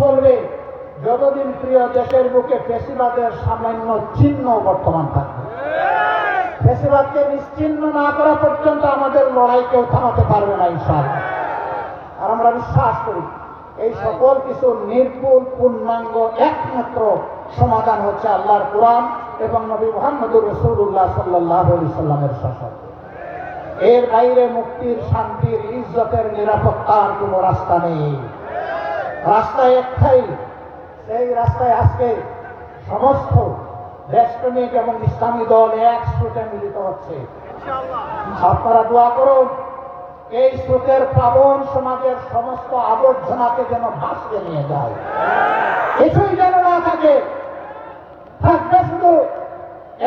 চলবে যতদিন প্রিয় দেশের বুকে ফেসিবাদের সামান্য চিহ্ন বর্তমান থাকবে। ফেসিবাদকে নিশ্চিহ্ন না করা পর্যন্ত আমাদের লড়াই কেউ থামাতে পারবে না, ইনশাআল্লাহ। আর আমরা বিশ্বাস করি, এই সকল কিছু নির্ভুল, পূর্ণাঙ্গ, একমাত্র সমাধান হচ্ছে আল্লাহর কোরআন এবং নবী মোহাম্মদুর রসুল্লাহ সাল্লাহ সাল্লামের শাসন। এর বাইরে মুক্তির, শান্তির, ইজ্জতের নিরাপত্তার কোনো রাস্তা নেই। রাস্তা একটাই, সেই রাস্তায় আজকে সমস্ত দেশপ্রেমিক এবং ইসলামী দল এক স্রোতে মিলিত হচ্ছে। আপনারা দোয়া করুন, এই স্রোতের প্লাবন সমাজের সমস্ত আবর্জনাকে যেন ভাসকে নিয়ে যায়। কিছুই যেন না থাকে, থাকবে শুধু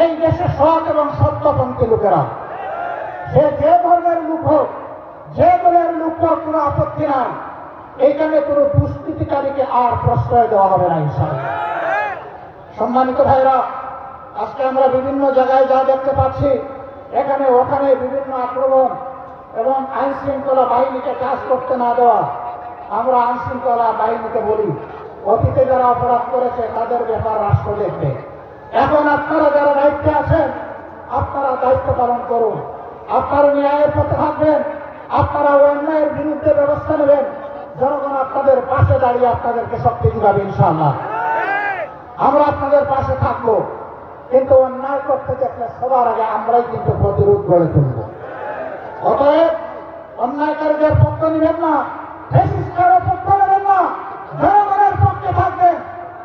এই দেশে সৎ এবং সত্যপন্থী লোকেরা। সে যে ধর্মের লোক হোক, যে দলের লোক হোক, কোনো আপত্তি নাই। এইখানে কোনো দুষ্কৃতিকারীকে আর প্রশ্রয় দেওয়া হবে না, ইনশাআল্লাহ। সম্মানিত ভাইরা, আজকে আমরা বিভিন্ন জায়গায় যা দেখতে পাচ্ছি, এখানে ওখানে বিভিন্ন আক্রমণ এবং আইন শৃঙ্খলা বাহিনীকে কাজ করতে না দেওয়া। আমরা আইন শৃঙ্খলা বাহিনীকে বলি, অতীতে যারা অপরাধ করেছে, তাদের ব্যাপার রাষ্ট্র দেখবে। এখন আপনারা যারা দায়িত্বে আছেন, আপনারা দায়িত্ব পালন করুন। আপনারা ন্যায়ের পথে থাকবেন, আপনারা অন্যায়ের বিরুদ্ধে ব্যবস্থা নেবেন। জনগণ আপনাদের পাশে দাঁড়িয়ে আপনাদেরকে শক্তি দিবাবে ইনশাআল্লাহ। আমরা আপনাদের পাশে থাকব, কিন্তু অন্যায় করতে দেখলে সবার আগে আমরাই কিন্তু প্রতিরোধ গড়ে তুলব। অতএব অন্যায়কারীদের পক্ষ নেবেন না ফেসিস্টের পক্ষ নেবেন না, জনগণের পক্ষে থাকবেন,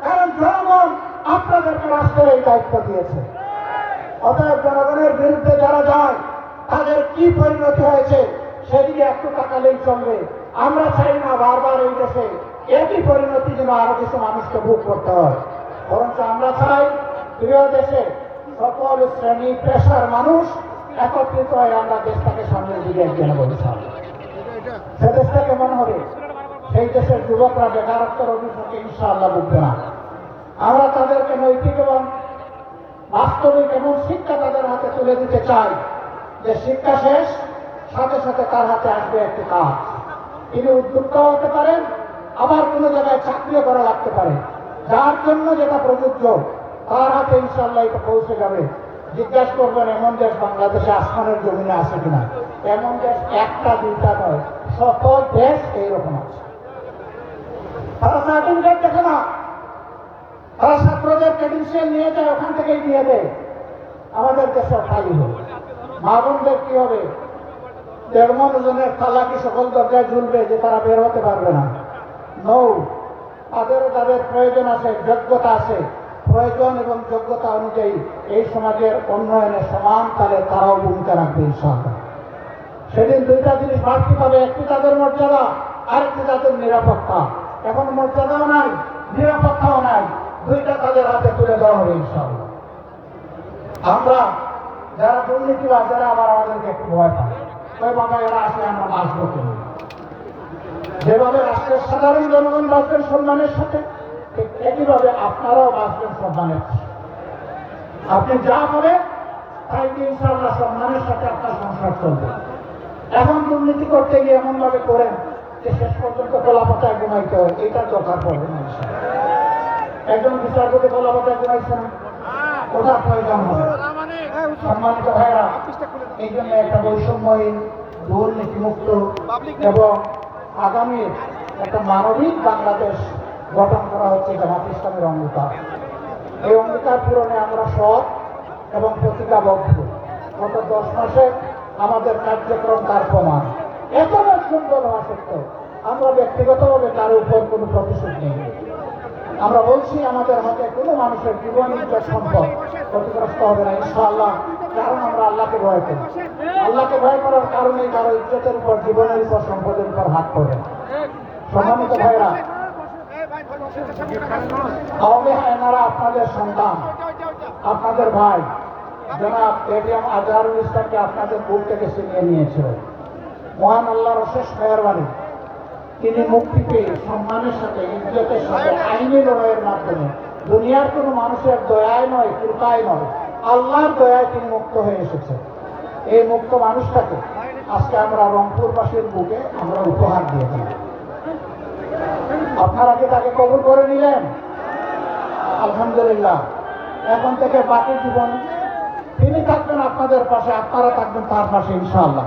কারণ জনগণ আপনাদেরকে রাষ্ট্রের এই দায়িত্ব দিয়েছে। অতএব জনগণের বিরুদ্ধে যারা যায়, তাদের কি পরিণতি হয়েছে, সেদিকে একটু তাকালেই চলবে। আমরা চাই না বারবার এই দেশে একই পরিণতি যেন আরও কিছু মানুষকে ভোগ করতে হয়। বরঞ্চ আমরা চাই প্রিয় দেশে সকল শ্রেণি, পেশার মানুষ একত্রিত হয়ে আমরা দেশটাকে সামনের দিকে নেব ইনশাআল্লাহ। সে দেশটা কেমন হবে সেই দেশের যুবকরা বেকারত্বের অভিযোগে ইনশাআল্লাহ বুঝবে না। আমরা তাদেরকে নৈতিক এবং বাস্তবিক এমন শিক্ষা তাদের হাতে তুলে দিতে চাই যে শিক্ষা শেষ, সাথে সাথে তার হাতে আসবে একটি কাজ। তিনি উদ্যোক্তা হতে পারেন, আবার কোনো জায়গায় চাকরিও করা লাগতে পারে। যার জন্য যেটা প্রযোজ্য, তার হাতে ইনশাল্লাহ এটা পৌঁছে যাবে। জিজ্ঞাসা করবেন, এমন দেশ বাংলাদেশে আসমানের জমিনে আছে কিনা? এমন দেশ একটা, দুইটা নয়, সকল দেশ এইরকম আছে। তারা সার্টিফিকেট দেখে না। তারা ছাত্রদের ক্রেডেন্সিয়াল নিয়ে যায়, ওখান থেকেই দিয়ে দেয়। আমাদের দেশে খালি হবে মা বোনদের কি হবে? দেড় জনের তালাকি সকল দরজায় ঝুলবে যে তারা বের হতে পারবে না। নৌ, তাদেরও তাদের প্রয়োজন আছে, যোগ্যতা আছে, প্রয়োজন এবং যোগ্যতা অনুযায়ী এই সমাজের উন্নয়নে সমান তালে তারাও ভূমিকা রাখবে সেদিন দুইটা জিনিস বাড়তি পাবে, একটি তাদের মর্যাদা, আরেকটি তাদের নিরাপত্তা। এখন মর্যাদাও নাই, নিরাপত্তাও নাই, দুইটা তাদের হাতে তুলে দেওয়া হবে ইনশাআল্লাহ। আমরা যারা দুর্নীতিবাদ যারা আবার আমাদেরকে একটু ভয় পায়। ওই এরা আসলে আমরা বাঁচবো কেন যেভাবে রাষ্ট্রের সাধারণ জনগণ বাঁচবেন সম্মানের সাথে, ঠিক একইভাবে আপনারাও বাঁচবেন সম্মানের আপনি যা বলেন তাই দিয়ে ইনশাআল্লাহ সম্মানের সাথে আপনার সংসার চলবে। এখন দুর্নীতি করতে গিয়ে এমন ভাবে করেন যে শেষ পর্যন্ত কলা পাতায় ঘুমাইতে হয়। এটা দরকার পড়বে না একজন বিচারপতি কলা পাতায় ঘুমাইছে না ওটা প্রয়োজন হবে? সম্মানিত ভাইরা এই জন্য একটা বৈষম্যহীন দুর্নীতিমুক্ত এবং আগামী একটা মানবিক বাংলাদেশ গঠন করা হচ্ছে জামাত ইসলামের অঙ্গীকার। এই অঙ্গীকার পূরণে আমরা সৎ এবং প্রতিজ্ঞাবদ্ধ। গত দশ মাসে আমাদের কার্যক্রম তার প্রমাণ। এত সুন্দর হওয়া সত্ত্বেও আমরা ব্যক্তিগতভাবে তার উপর কোনো প্রতিশোধ নেই। আমরা বলছি, আমাদের হাতে কোনো মানুষের জীবন ইজ্জত সম্পদ ক্ষতিগ্রস্ত হবে না, ইনশাআল্লাহ। কারণ আমরা আল্লাহকে ভয় করি। আল্লাহকে ভয় করার কারণে কারও ইজ্জতের উপর, জীবনের উপর, সম্পদের উপর হাত পড়ে সম্মানিত ভাইরা আওয়ামী হায়নারা আপনাদের সন্তান, আপনাদের ভাই, জনাব এটিএম আজহারুল ইসলামকে আপনাদের বুক থেকে ছিনিয়ে নিয়েছিল। মহান আল্লাহর অশেষ মেহরবানি। তিনি মুক্তি পেয়ে সম্মানের সাথে ইজ্জতের সাথে আইনি লড়াইয়ের মাধ্যমে দুনিয়ার কোনো মানুষের দয়ায় নয়, কৃপায় নয়, আল্লাহর দয়ায় তিনি মুক্ত হয়ে এসেছেন। এই মুক্ত মানুষটাকে আজকে আমরা রংপুরবাসীর বুকে আমরা উপহার দিয়ে দিই আপনারা কি তাকে কবুল করে নিলেন? আলহামদুলিল্লাহ। এখন থেকে বাকি জীবন তিনি থাকবেন আপনাদের পাশে, আপনারা থাকবেন তার পাশে, ইনশাআল্লাহ।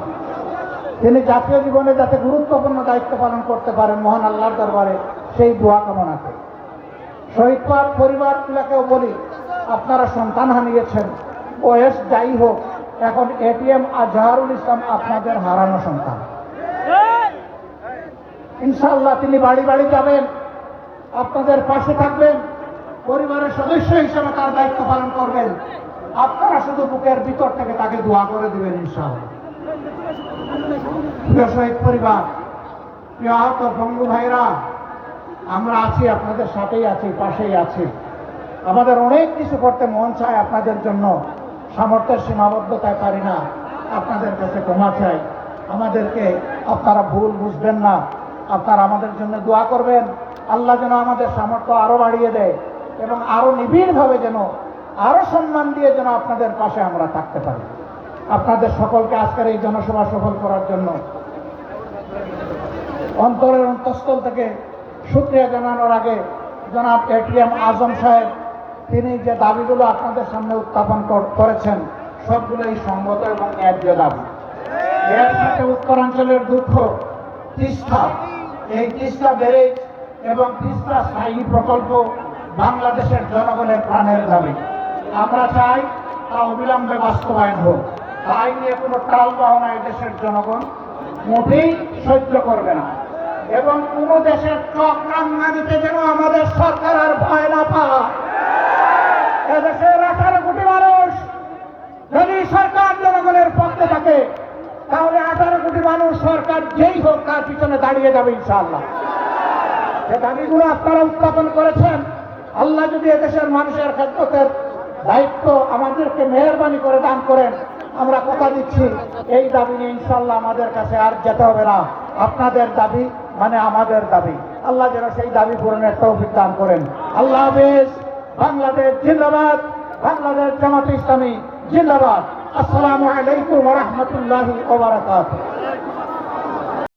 তিনি জাতীয় জীবনে যাতে গুরুত্বপূর্ণ দায়িত্ব পালন করতে পারেন মহান আল্লাহর দরবারে, সেই দোয়া কামনা করি। শহীদ পাক পরিবারগুলোকেও বলি, আপনারা সন্তান হানিয়েছেন বয়স যাই হোক, এখন এটিএম আজহারুল ইসলাম আপনাদের হারানো সন্তান। ইনশাআল্লাহ তিনি বাড়ি বাড়ি যাবেন, আপনাদের পাশে থাকবেন, পরিবারের সদস্য হিসেবে তার দায়িত্ব পালন করবেন। আপনারা শুধু বুকের ভিতর থেকে তাকে দোয়া করে দিবেন ইনশাআল্লাহ। প্রিয় শহীদ পরিবার, প্রিয় আহত বঙ্গু ভাইরা, আমরা আছি, আপনাদের সাথেই আছি, পাশেই আছি। আমাদের অনেক কিছু করতে মন চায় আপনাদের জন্য। সামর্থ্যের সীমাবদ্ধতায় পারি না, আপনাদের কাছে ক্ষমা চাই। আমাদেরকে আপনারা ভুল বুঝবেন না, আপনারা আমাদের জন্য দোয়া করবেন। আল্লাহ যেন আমাদের সামর্থ্য আরও বাড়িয়ে দেয় এবং আরও নিবিড়ভাবে যেন, আরও সম্মান দিয়ে যেন আপনাদের পাশে আমরা থাকতে পারি। আপনাদের সকলকে আজকের এই জনসভা সফল করার জন্য অন্তরের অন্তঃস্থল থেকে শুক্রিয়া জানানোর আগে জনাব এটিএম আজম সাহেব, তিনি যে দাবিগুলো আপনাদের সামনে উত্থাপন কর- করেছেন, সবগুলোই সঙ্গত এবং ন্যায্য দাবি। এর সাথে উত্তরাঞ্চলের দুঃখ, তিস্তা। এই তিস্তা ব্যারেজ এবং তিস্তা স্থায়ী প্রকল্প বাংলাদেশের জনগণের প্রাণের দাবি। আমরা চাই তা অবিলম্বে বাস্তবায়ন হোক। তাই নিয়ে কোনো টাল বাহনা দেশের জনগণ মোটেই সহ্য করবে না। এবং কোন দেশের দিতে যেন আমাদের সরকার আর ভয় না পায়। এদেশের আঠারো কোটি মানুষ, যদি সরকার জনগণের পক্ষে থাকে, তাহলে আঠারো কোটি মানুষ সরকার যেই হোক, তার পিছনে দাঁড়িয়ে যাবে ইনশাআল্লাহ। যে দাবিগুলো আপনারা উত্থাপন করেছেন। আল্লাহ যদি এদেশের মানুষের খেদমতের দায়িত্ব আমাদেরকে মেহরবানি করে দান করেন, আমরা কথা দিচ্ছি। এই দাবি নিয়ে ইনশাল্লাহ আমাদের কাছে আর যেতে হবে না। আপনাদের দাবি মানে আমাদের দাবি। আল্লাহ যেন সেই দাবি পূরণের তৌফিক দান করেন। আল্লাহ হাফিজ। বাংলাদেশ জিন্দাবাদ। বাংলাদেশ জামাত ইসলামী জিন্দাবাদ। আসসালামু আলাইকুম রহমতুল্লাহ ওবরাকাতুহ